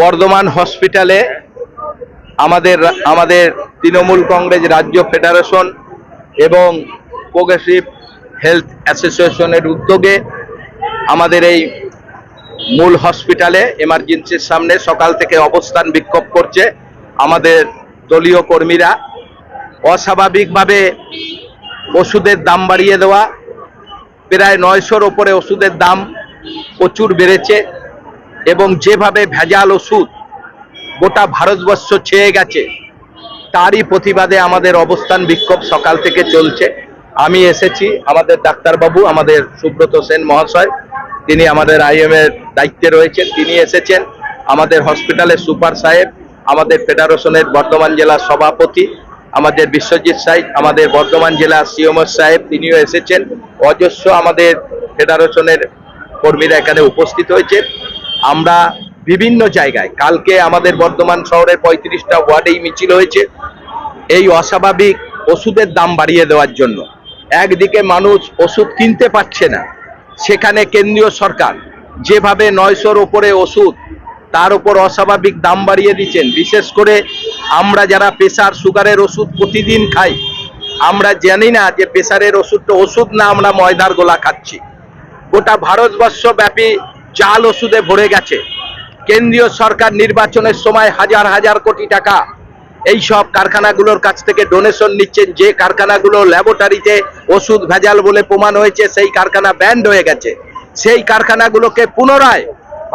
বর্ধমান হসপিটালে আমাদের আমাদের তৃণমূল কংগ্রেস রাজ্য ফেডারেশন এবং প্রোগ্রেসিভ হেলথ অ্যাসোসিয়েশনের উদ্যোগে আমাদের এই মূল হসপিটালে এমার্জেন্সির সামনে সকাল থেকে অবস্থান বিক্ষোভ করছে আমাদের দলীয় কর্মীরা। অস্বাভাবিকভাবে ওষুধের দাম বাড়িয়ে দেওয়া, প্রায় নয়শোর ওপরে ওষুধের দাম প্রচুর বেড়েছে। এবং যেভাবে ভেজাল ওষুধ গোটা ভারতবর্ষ ছেয়ে গেছে, তারই প্রতিবাদে আমাদের অবস্থান বিক্ষোভ সকাল থেকে চলছে। আমি এসেছি আমাদের ডাক্তারবাবু, আমাদের সুব্রত সেন মহাশয়, তিনি আমাদের আইএম এর দায়িত্বে রয়েছেন, তিনি এসেছেন আমাদের হসপিটালের সুপার সাহেব, আমাদের ফেডারেশনের বর্ধমান জেলার সভাপতি, আমাদের বিশ্বজিৎ সাহেব আমাদের বর্ধমান জেলার সিওমর সাহেব, তিনিও এসেছেন। অজস্র আমাদের ফেডারেশনের কর্মীরা এখানে উপস্থিত হয়েছেন আমরা বিভিন্ন জায়গায়, কালকে আমাদের বর্ধমান শহরের পঁয়ত্রিশটা ওয়ার্ডেই মিছিল হয়েছে, এই অস্বাভাবিক ওষুধের দাম বাড়িয়ে দেওয়ার জন্য। একদিকে মানুষ ওষুধ কিনতে পারছে না, সেখানে কেন্দ্রীয় সরকার যেভাবে নয়শোর ওপরে ওষুধ, তার উপর অস্বাভাবিক দাম বাড়িয়ে দিচ্ছেন, বিশেষ করে আমরা যারা প্রেশার সুগারের ওষুধ প্রতিদিন খাই, আমরা জানি না যে প্রেশারের ওষুধটা ওষুধ না আমরা ময়দার গোলা খাচ্ছি। গোটা ভারতবর্ষ ব্যাপী জাল ওষুধে ভরে গেছে। কেন্দ্রীয় সরকার নির্বাচনের সময় হাজার হাজার কোটি টাকা এই সব কারখানাগুলোর কাছ থেকে ডোনেশন নিচ্ছেন। যে কারখানাগুলো ল্যাবরেটরিতে ওষুধ ভেজাল বলে প্রমাণ হয়েছে, সেই কারখানা ব্যান্ড হয়ে গেছে। সেই কারখানাগুলোকে পুনরায়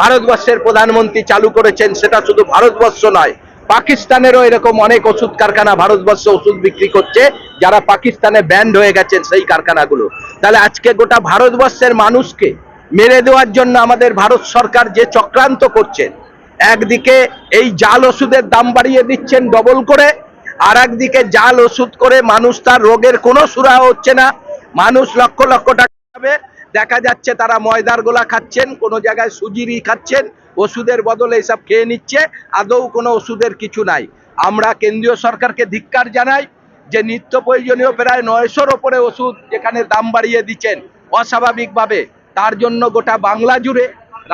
ভারতবর্ষের প্রধানমন্ত্রী চালু করেছেন, সেটা শুধু ভারতবর্ষ নয়, পাকিস্তানেরও এরকম অনেক ওষুধ কারখানা ভারতবর্ষে ওষুধ বিক্রি করছে, যারা পাকিস্তানে ব্যান্ড হয়ে গেছেন সেই কারখানাগুলো। তাহলে আজকে গোটা ভারতবর্ষের মানুষকে মেরে দেওয়ার জন্য আমাদের ভারত সরকার যে চক্রান্ত করছেন একদিকে এই জাল ওষুধের দাম বাড়িয়ে দিচ্ছেন ডবল করে আর একদিকে জাল ওষুধ করে মানুষ তার রোগের কোনো সুরাহা হচ্ছে না। মানুষ লক্ষ লক্ষ টাকা দেখা যাচ্ছে তারা ময়দার গোলা খাচ্ছেন, কোনো জায়গায় সুজিরই খাচ্ছেন, ওষুধের বদলে এসব খেয়ে নিচ্ছে, আদৌ কোনো ওষুধের কিছু নাই। আমরা কেন্দ্রীয় সরকারকে ধিক্কার জানাই যে নিত্য প্রয়োজনীয় প্রায় নয়শোর ওপরে ওষুধ যেখানে দাম বাড়িয়ে দিচ্ছেন, অস্বাভাবিকভাবে। তার জন্য গোটা বাংলা জুড়ে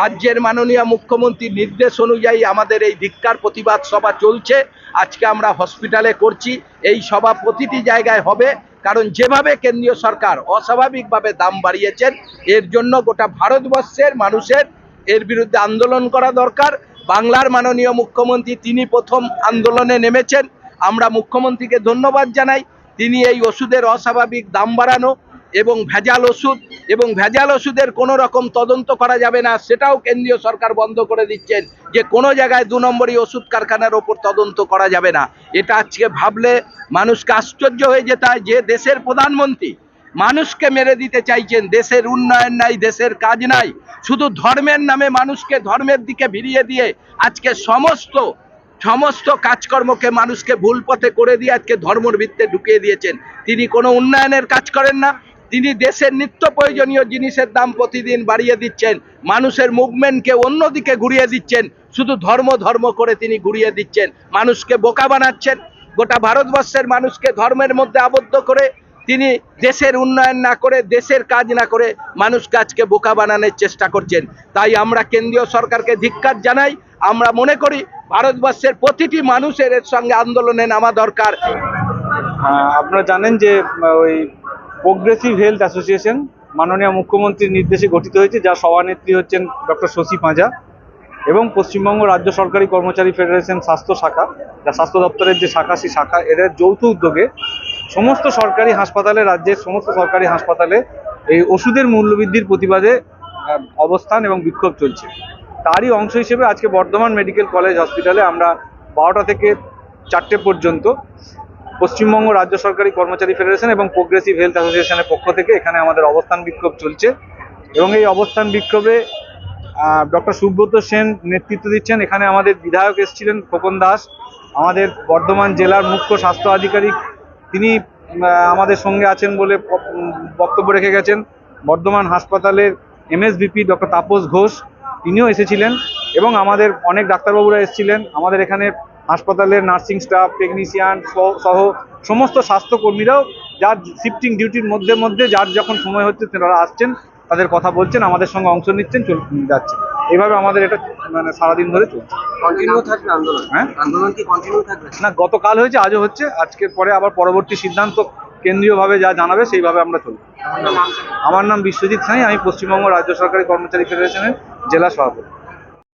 রাজ্যের মাননীয় মুখ্যমন্ত্রীর নির্দেশ অনুযায়ী আমাদের এই ধিক্কার প্রতিবাদ সভা চলছে। আজকে আমরা হসপিটালে করছি। এই সভা প্রতিটি জায়গায় হবে। কারণ যেভাবে কেন্দ্রীয় সরকার অস্বাভাবিকভাবে দাম বাড়িয়েছেন, এর জন্য গোটা ভারতবর্ষের মানুষের এর বিরুদ্ধে আন্দোলন করা দরকার। বাংলার মাননীয় মুখ্যমন্ত্রী তিনি প্রথম আন্দোলনে নেমেছেন। আমরা মুখ্যমন্ত্রীকে ধন্যবাদ জানাই। তিনি এই ওষুধের অস্বাভাবিক দাম বাড়ানো এবং ভেজাল ওষুধ এবং ভেজাল ওষুধের কোনো রকম তদন্ত করা যাবে না, সেটাও কেন্দ্রীয় সরকার বন্ধ করে দিচ্ছেন যে কোনো জায়গায় দু নম্বরই ওষুধ কারখানার ওপর তদন্ত করা যাবে না। এটা আজকে ভাবলে মানুষকে আশ্চর্য হয়ে যেতে হয় যে দেশের প্রধানমন্ত্রী মানুষকে মেরে দিতে চাইছেন, দেশের উন্নয়ন নাই, দেশের কাজ নাই, শুধু ধর্মের নামে মানুষকে ধর্মের দিকে ভিড়িয়ে দিয়ে আজকে সমস্ত সমস্ত কাজকর্মকে মানুষকে ভুল পথে করে দিয়ে আজকে ধর্মর ভিত্তে ঢুকিয়ে দিয়েছেন। তিনি কোনো উন্নয়নের কাজ করেন না। তিনি দেশের নিত্য প্রয়োজনীয় জিনিসের দাম প্রতিদিন বাড়িয়ে দিচ্ছেন। মানুষের মুভমেন্টকে অন্যদিকে ঘুরিয়ে দিচ্ছেন। শুধু ধর্ম ধর্ম করে তিনি ঘুরিয়ে দিচ্ছেন। মানুষকে বোকা বানাচ্ছেন। গোটা ভারতবর্ষের মানুষকে ধর্মের মধ্যে আবদ্ধ করে তিনি দেশের উন্নয়ন না করে, দেশের কাজ না করে মানুষ আজকে বোকা বানানোর চেষ্টা করছেন। তাই আমরা কেন্দ্রীয় সরকারকে ধিক্কার জানাই। আমরা মনে করি ভারতবর্ষের প্রতিটি মানুষের এর সঙ্গে আন্দোলনে নামা দরকার। আপনারা জানেন যে ওই প্রোগ্রেসিভ হেলথ অ্যাসোসিয়েশন মাননীয় মুখ্যমন্ত্রীর নির্দেশে গঠিত হয়েছে যার সভানেত্রী হচ্ছেন ডক্টর শশী পাঁজা এবং পশ্চিমবঙ্গ রাজ্য সরকারি কর্মচারী ফেডারেশন স্বাস্থ্য শাখা, যা স্বাস্থ্য দপ্তরের যে শাখা, সেই শাখা এদের যৌথ উদ্যোগে সমস্ত সরকারি হাসপাতালে, রাজ্যের সমস্ত সরকারি হাসপাতালে এই ওষুধের মূল্যবৃদ্ধির প্রতিবাদে অবস্থান এবং বিক্ষোভ চলছে। তারই অংশ হিসেবে আজকে বর্ধমান মেডিকেল কলেজ হসপিটালে আমরা বারোটা থেকে চারটে পর্যন্ত পশ্চিমবঙ্গ রাজ্য সরকারি কর্মচারী ফেডারেশন এবং প্রোগ্রেসিভ হেলথ অ্যাসোসিয়েশনের পক্ষ থেকে এখানে আমাদের অবস্থান বিক্ষোভ চলছে। এবং এই অবস্থান বিক্ষোভে ডক্টর সুব্রত সেন নেতৃত্ব দিচ্ছেন। এখানে আমাদের বিধায়ক এসেছিলেন খোকন দাস। আমাদের বর্ধমান জেলার মুখ্য স্বাস্থ্য আধিকারিক। তিনি আমাদের সঙ্গে আছেন বলে বক্তব্য রেখে গেছেন। বর্ধমান হাসপাতালের এমএসভিপি ডক্টর তাপস ঘোষ, তিনিও এসেছিলেন। এবং আমাদের অনেক ডাক্তারবাবুরা এসেছিলেন। আমাদের এখানে হাসপাতালের নার্সিং স্টাফ টেকনিশিয়ান সহ সমস্ত স্বাস্থ্যকর্মীরাও যার শিফটিং ডিউটির মধ্যে মধ্যে যার যখন সময় হচ্ছে তারা আসছেন তাদের কথা বলছেন আমাদের সঙ্গে অংশ নিচ্ছেন চল যাচ্ছেন। এইভাবে আমাদের এটা মানে সারাদিন ধরে চলছে। হ্যাঁ? না গতকাল হয়েছে আজও হচ্ছে আজকের পরে আবার পরবর্তী সিদ্ধান্ত কেন্দ্রীয়ভাবে যা জানাবে সেইভাবে আমরা চলব। আমার নাম বিশ্বজিৎ সাঁই আমি পশ্চিমবঙ্গ রাজ্য সরকারি কর্মচারী ফেডারেশনের জেলা সভাপতি।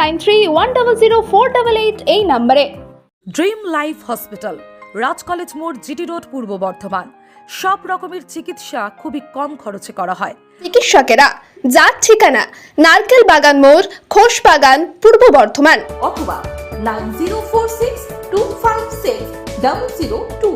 nine three one double zero four double eight এই নম্বরে। Dream life hospital Raj college মোড় জিটি রোড পূর্ব বর্ধমান সব রকমের চিকিৎসা খুবই কম খরচে করা হয়। চিকিৎসকেরা যার ঠিকানা নারকেল বাগান মোড় খোস বাগান পূর্ব বর্ধমান। অথবা nine zero four six two five six double zero two